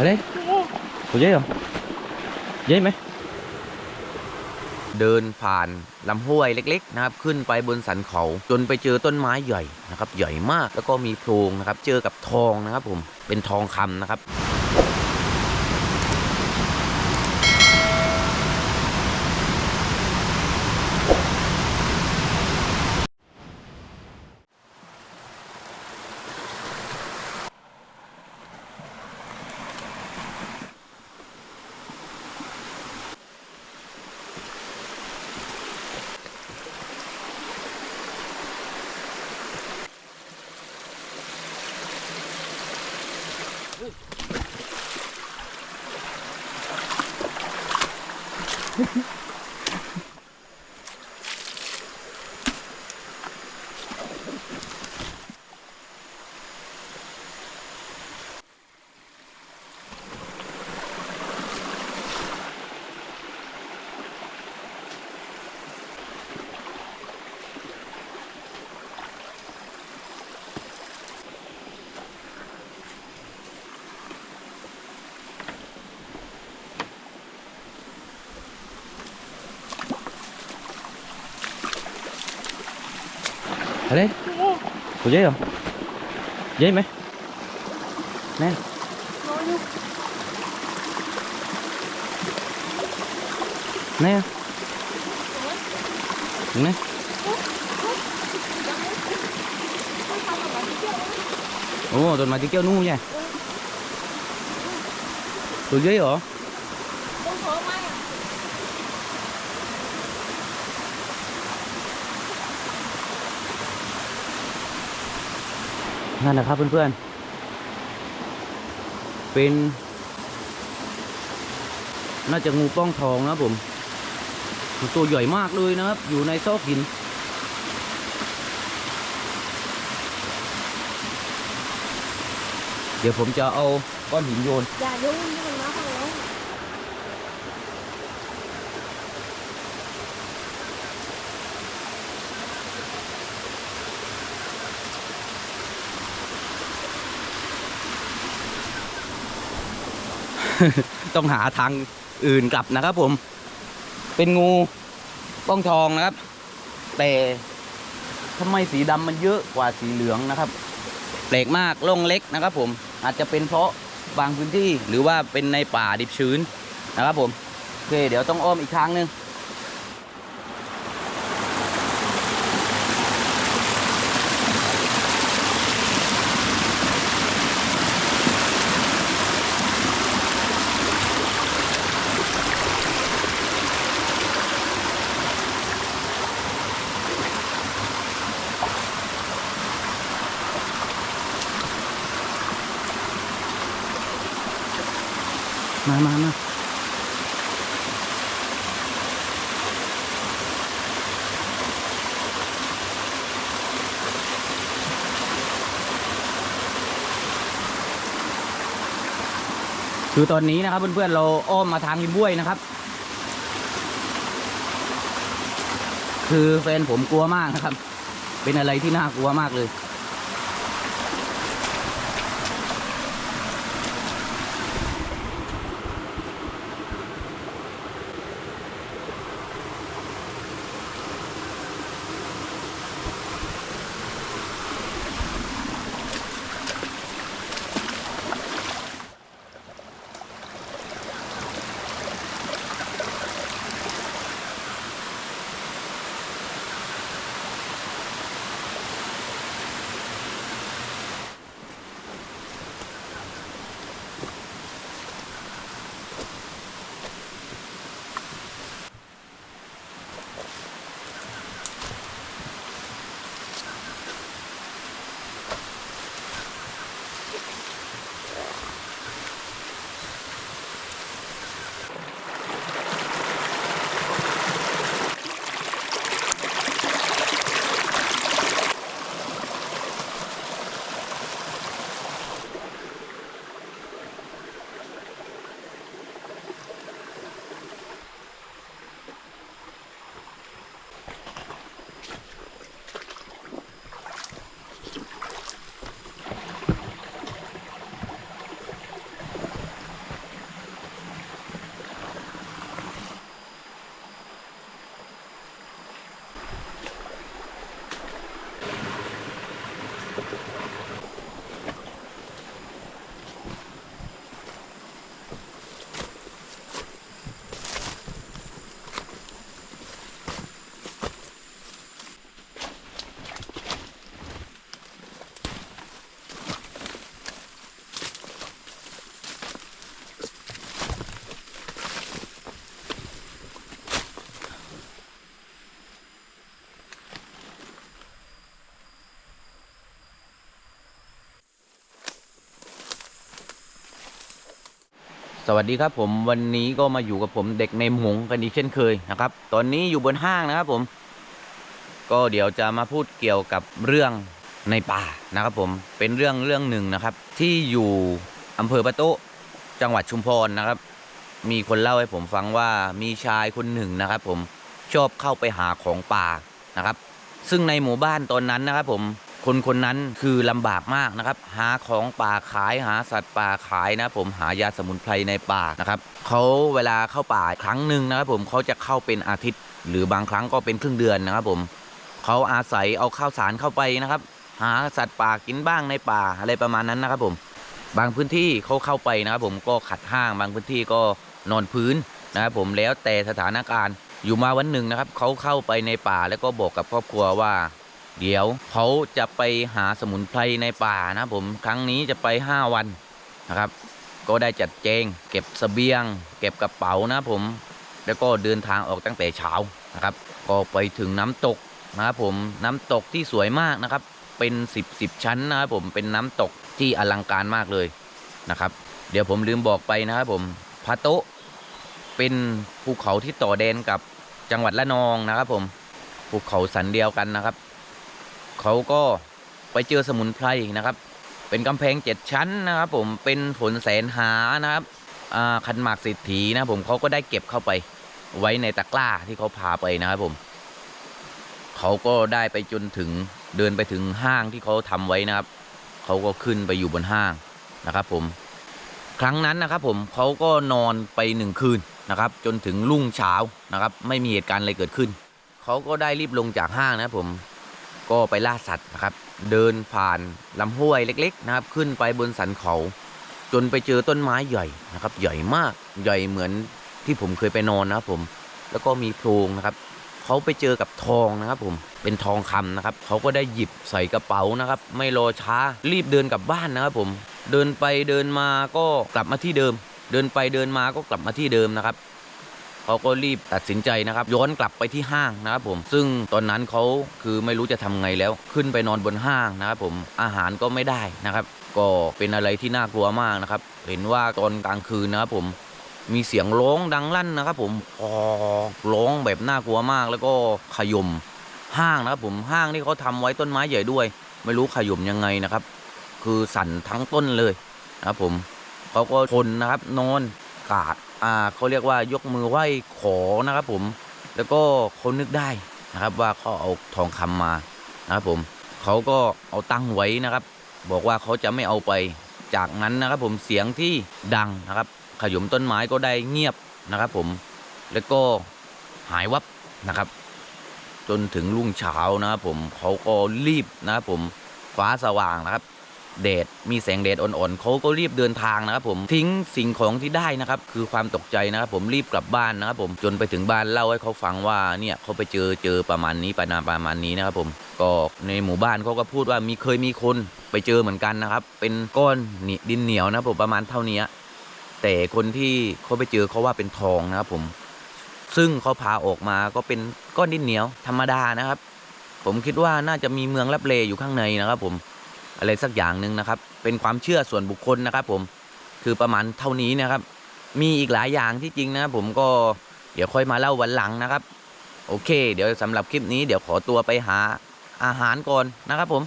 อะไรตัวใหญ่เหรอใหญ่ไหมเดินผ่านลำห้วยเล็ก ๆ นะครับ ขึ้นไปบนสันเขาจนไปเจอต้นไม้ใหญ่นะครับ ใหญ่มากแล้วก็มีโพรงนะครับ เจอกับทองนะครับผมเป็นทองคำนะครับ อะไรตัวใหญ่เหรอใหญ่ไหมแน่แน่ถึงไหมโอ้ต้ นไม้ที่เกี้ยวนู่นไงตัวใหญ่เหรอนั่นะครับเพื่อนๆ เป็น น่าจะงูป้องทองนะผม ตัวใหญ่มากเลยนะครับ อยู่ในซอกหิน เดี๋ยวผมจะเอาก้อนหินโยน อย่ายุ่งนี่มันมาของเรา ต้องหาทางอื่นกลับนะครับผม เป็นงูป้องทองนะครับ แต่ทำไมสีดำมันเยอะกว่าสีเหลืองนะครับแปลกมากล่องเล็กนะครับ ผมอาจจะเป็นเพราะบางพื้นที่หรือว่าเป็นในป่าดิบชื้นนะครับ ผมโอเคเดี๋ยวต้องอ้อมอีกทางหนึง มามามาคือตอนนี้นะครับเพื่อนๆเราอ้อมมาทางริมบ้วยนะครับ คือแฟนผมกลัวมากนะครับ เป็นอะไรที่น่ากลัวมากเลย วัสดีครับผมวันนี้ก็มาอยู่กับผมเด็กในหมงกันอีกเช่นเคยนะครับ ตอนนี้อยู่บนห้างนะครับผม ก็เดี๋ยวจะมาพูดเกี่ยวกับเรื่องในป่านะครับผมเป็นเรื่องเรื่องหนึ่งนะครับ ที่อยู่อำเภอปะโตจังหวัดชุมพรนะครับ มีคนเล่าให้ผมฟังว่ามีชายคนหนึ่งนะครับ ผมชอบเข้าไปหาของป่านะครับ ซึ่งในหมู่บ้านตอนนั้นนะครับ ผม คนคนนั้นคือลำบากมากนะครับ หาของป่าขายหาสัตว์ป่าขายนะผมหายาสมุนไพรในป่านะครับเขาเวลาเข้าป่าครั้งหนึ่งนะครับผมเขาจะเข้าเป็นอาทิตย์ หรือบางครั้งก็เป็นครึ่งเดือนนะครับผมเขาอาศัยเอาข้าวสารเข้าไปนะครับ หาสัตว์ป่ากินบ้างในป่าอะไรประมาณนั้นนะครับผม บางพื้นที่เขาเข้าไปนะครับผมก็ขัดห้างบางพื้นที่ก็นอนพื้นนะครับผมแล้วแต่สถานการณ์อยู่มาวันหนึ่งนะครับเขาเข้าไปในป่าแล้วก็บอกกับครอบครัวว่า เดี๋ยวเขาจะไปหาสมุนไพรในป่านะผมครั้งนี้จะไป 5 วันนะครับ ก็ได้จัดแจง เก็บเสบียง เก็บกระเป๋านะผม แล้วก็เดินทางออกตั้งแต่เช้านะครับ ก็ไปถึงน้ำตกนะครับผมน้ำตกที่สวยมากนะครับ เป็น 10 10 ชั้นนะครับผมเป็นน้ำตกที่อลังการมากเลยนะครับ เดี๋ยวผมลืมบอกไปนะครับผมพะโตะเป็นภูเขาที่ต่อแดนกับจังหวัดละนองนะครับผมภูเขาสันเดียวกันนะครับ เขาก็ไปเจอสมุนไพรนะครับ เป็นกำแพงเจ็ดชั้นนะครับ ผมเป็นผลแสนหานะครับอ่าคันหมากสิทธีนะผมเขาก็ได้เก็บเข้าไปไว้ในตะกร้าที่เขาพาไปนะครับผมเขาก็ได้ไปจนถึงเดินไปถึงห้างที่เขาทำไว้นะครับเขาก็ขึ้นไปอยู่บนห้างนะครับ ผมครั้งนั้นนะครับ ผมเขาก็นอนไปหนึ่งคืนนะครับ จนถึงรุ่งเช้านะครับ ไม่มีเหตุการณ์อะไรเกิดขึ้นเขาก็ได้รีบลงจากห้างนะครับผม ก็ไปล่าสัตว์นะครับ เดินผ่านลำห้วยเล็ก ๆ นะครับ ขึ้นไปบนสันเขา จนไปเจอต้นไม้ใหญ่นะครับ ใหญ่มากใหญ่เหมือนที่ผมเคยไปนอนนะครับผม แล้วก็มีโพรงนะครับเขาไปเจอกับทองนะครับผมเป็นทองคำนะครับเขาก็ได้หยิบใส่กระเป๋านะครับ ไม่รอช้ารีบเดินกลับบ้านนะครับผม เดินไปเดินมาก็กลับมาที่เดิม เดินไปเดินมาก็กลับมาที่เดิมนะครับ เขาก็รีบตัดสินใจนะครับ ย้อนกลับไปที่ห้างนะครับผม ซึ่งตอนนั้นเขาคือไม่รู้จะทำไงแล้ว ขึ้นไปนอนบนห้างนะครับผมอาหารก็ไม่ได้นะครับ ก็เป็นอะไรที่น่ากลัวมากนะครับ เห็นว่าตอนกลางคืนนะครับผมมีเสียงร้องดังลั่นนะครับ ผมออร้องแบบน่ากลัวมากแล้วก็ขยมห้างนะครับผมห้างที่เขาทำไว้ต้นไม้ใหญ่ด้วย ไม่รู้ขยมยังไงนะครับ คือสั่นทั้งต้นเลยนะครับผมเขาก็ทนนะครับ นอนกาด อ่าเขาเรียกว่ายกมือไหว้ขอนะครับผม แล้วก็เขานึกได้นะครับว่าเขาเอาทองคำมานะครับผมเขาก็เอาตั้งไว้นะครับ บอกว่าเขาจะไม่เอาไป จากนั้นนะครับผมเสียงที่ดังนะครับ ขยุมต้นไม้ก็ได้เงียบนะครับผมแล้วก็หายวับนะครับ จนถึงรุ่งเช้านะครับผมเขาก็รีบนะครับผมฟ้าสว่างนะครับ แดดมีแสงแดดอ่อนๆเขาก็รีบเดินทางนะครับผมทิ้งสิ่งของที่ได้นะครับ คือความตกใจนะครับผมรีบกลับบ้านนะครับผมจนไปถึงบ้านเล่าให้เขาฟังว่าเนี่ยเขาไปเจอเจอประมาณนี้ประมาณประมาณนี้นะครับผมก็ในหมู่บ้านเขาก็พูดว่ามีเคยมีคนไปเจอเหมือนกันนะครับ เป็นก้อนนี่ดินเหนียวนะผมประมาณเท่านี้แต่คนที่เขาไปเจอเขาว่าเป็นทองนะครับผม ซึ่งเขาพาออกมาก็เป็นก้อนดินเหนียวธรรมดานะครับ ผมคิดว่าน่าจะมีเมืองรับเลอยู่ข้างในนะครับผม อะไรสักอย่างหนึ่งนะครับ เป็นความเชื่อส่วนบุคคลนะครับ ผมคือประมาณเท่านี้นะครับ มีอีกหลายอย่างที่จริงนะครับผมก็เดี๋ยวค่อยมาเล่าวันหลังนะครับ โอเค เดี๋ยวสำหรับคลิปนี้เดี๋ยวขอตัวไปหาอาหารก่อนนะครับผม